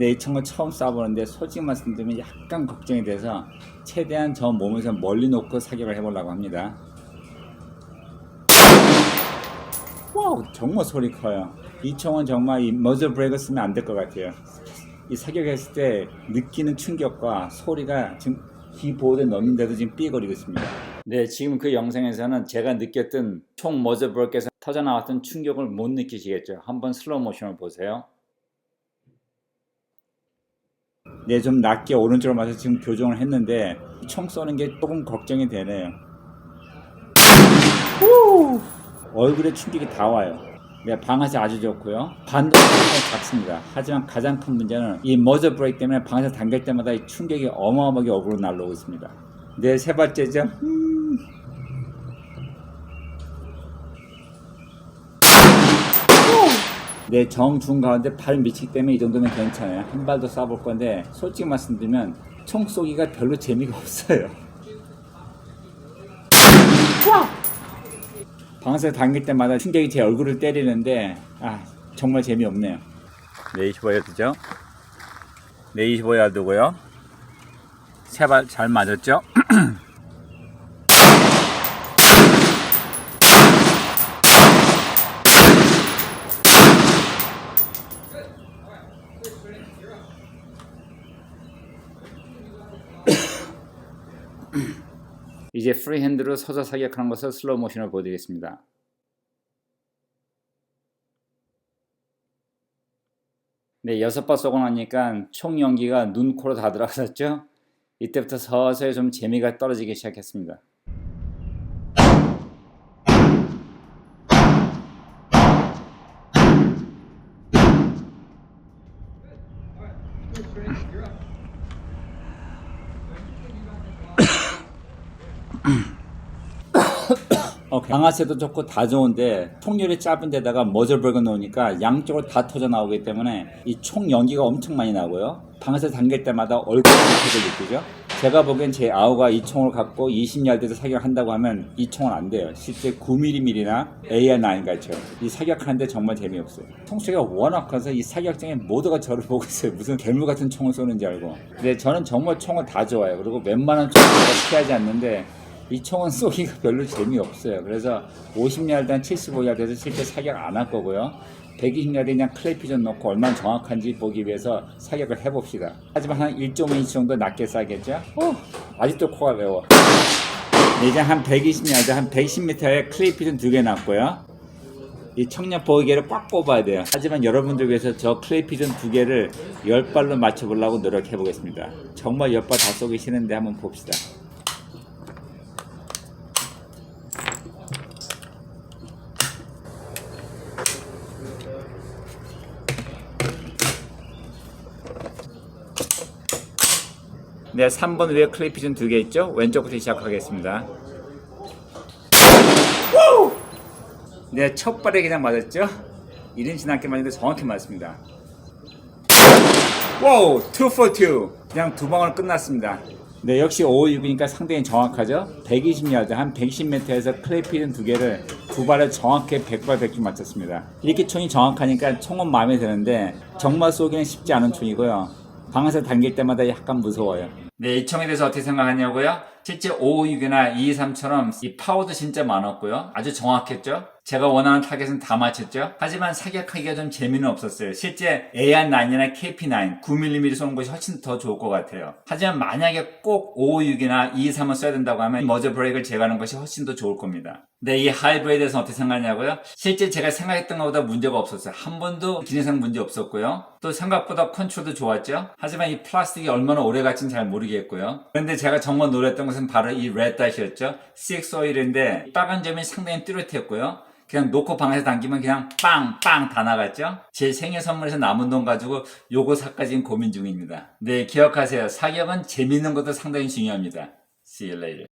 내 청을 처음 쏴보는데 솔직히 말씀드리면 약간 걱정이 돼서 최대한 저 몸에서 멀리 놓고 사격을 해보려고 합니다. 와우 정말 소리 커요. 이 총은 정말 이 머저 브레이크 쓰면 안 될 것 같아요. 이 사격했을 때 느끼는 충격과 소리가 지금 귀 보호대 넣는데도 지금 삐거리고 있습니다. 네, 지금 그 영상에서는 제가 느꼈던 총 머저 브레이크에서 터져 나왔던 충격을 못 느끼시겠죠. 한번 슬로우 모션을 보세요. 네, 좀 낮게 오른쪽으로 맞서 지금 교정을 했는데 총 쏘는 게 조금 걱정이 되네요. 후! 얼굴에 충격이 다 와요. 네, 방아쇠 아주 좋고요. 반도 작습니다. 하지만 가장 큰 문제는 이 머저 브레이크 때문에 방아쇠 당길 때마다 이 충격이 어마어마하게 어그로 날라오고 있습니다. 네, 세 번째죠. 음. 네, 정중 가운데 발 미치기 때문에 이 정도면 괜찮아요. 한 발 더 쏴볼 건데 솔직히 말씀드리면 총 쏘기가 별로 재미가 없어요. 방아쇠 당길 때마다 충격이 제 얼굴을 때리는데 아 정말 재미없네요. 네, 25야드죠. 네, 25야드고요. 세 발 잘 맞았죠? 이제 프리핸드로 서서 사격하는 것을 슬로우 모션을 보여드리겠습니다. 네, 여섯 발 쏘고 나니까 총 연기가 눈, 코로 다 들어갔었죠? 이때부터 서서히 좀 재미가 떨어지기 시작했습니다. 어, 방아쇠도 좋고 다 좋은데 총열이 짧은 데다가 머저버거 넣으니까 양쪽으로 다 터져 나오기 때문에 이 총 연기가 엄청 많이 나고요. 방아쇠 당길 때마다 얼굴이 터져 느끼죠. 제가 보기엔 제 아우가 이 총을 갖고 20야드에서 사격한다고 하면 이 총은 안 돼요. 실제 9mm나 AR9 같죠. 이 사격하는데 정말 재미없어요. 총소리가 워낙 커서 이 사격장에 모두가 저를 보고 있어요. 무슨 괴물 같은 총을 쏘는지 알고. 근데 저는 정말 총을 다 좋아해요. 그리고 웬만한 총을 피하지 않는데 이 총은 쏘기가 별로 재미없어요. 그래서 50야드 한 75야드에서 실제 사격 안 할 거고요. 120야드 그냥 클레이피전 넣고 얼마나 정확한지 보기 위해서 사격을 해봅시다. 하지만 한 1.5인치 정도 낮게 쏴겠죠? 어, 아직도 코가 매워. 네, 이제 한 120야드, 한 110m에 클레이피전 두개 놨고요. 이 청력 보기계를 꽉 뽑아야 돼요. 하지만 여러분들 위해서 저 클레이피전 두 개를 10발로 맞춰보려고 노력해 보겠습니다. 정말 10발 다 쏘기 싫은데 한번 봅시다. 네, 3번 위에 클리피전 두개 있죠? 왼쪽부터 시작하겠습니다. 우! 네, 첫 발에 그냥 맞았죠? 1인치 남게 맞는데 정확히 맞습니다. 와우, 2 for 2. 그냥 두 방울 끝났습니다. 네, 역시 556이니까 상당히 정확하죠? 120야드, 한 110m에서 클레이피전 두 개를 두 발에 정확히 100발 100중 맞췄습니다. 이렇게 총이 정확하니까 총은 마음에 드는데 정말 쏘기는 쉽지 않은 총이고요. 방아쇠 당길 때마다 약간 무서워요. 네, 이 총에 대해서 어떻게 생각하냐고요? 실제 556이나 223처럼 이 파워도 진짜 많았고요. 아주 정확했죠? 제가 원하는 타겟은 다 맞췄죠? 하지만 사격하기가 좀 재미는 없었어요. 실제 AR9이나 KP9, 9mm 쏘는 것이 훨씬 더 좋을 것 같아요. 하지만 만약에 꼭 556이나 223을 써야 된다고 하면 머저 브레이크를 제거하는 것이 훨씬 더 좋을 겁니다. 네, 이 하이브에 대해서 어떻게 생각하냐고요? 실제 제가 생각했던 것보다 문제가 없었어요. 한 번도 기능상 문제 없었고요. 또 생각보다 컨트롤도 좋았죠? 하지만 이 플라스틱이 얼마나 오래 갈지는 잘 모르겠 고요. 그런데 제가 정말 노렸던 것은 바로 이 레드닷이었죠? CX 오일인데 빨간 점이 상당히 뚜렷했고요. 그냥 놓고 방에서 당기면 그냥 빵빵 다 나갔죠? 제 생일 선물에서 남은 돈 가지고 요거 사까지는 고민 중입니다. 네, 기억하세요. 사격은 재밌는 것도 상당히 중요합니다. See you later.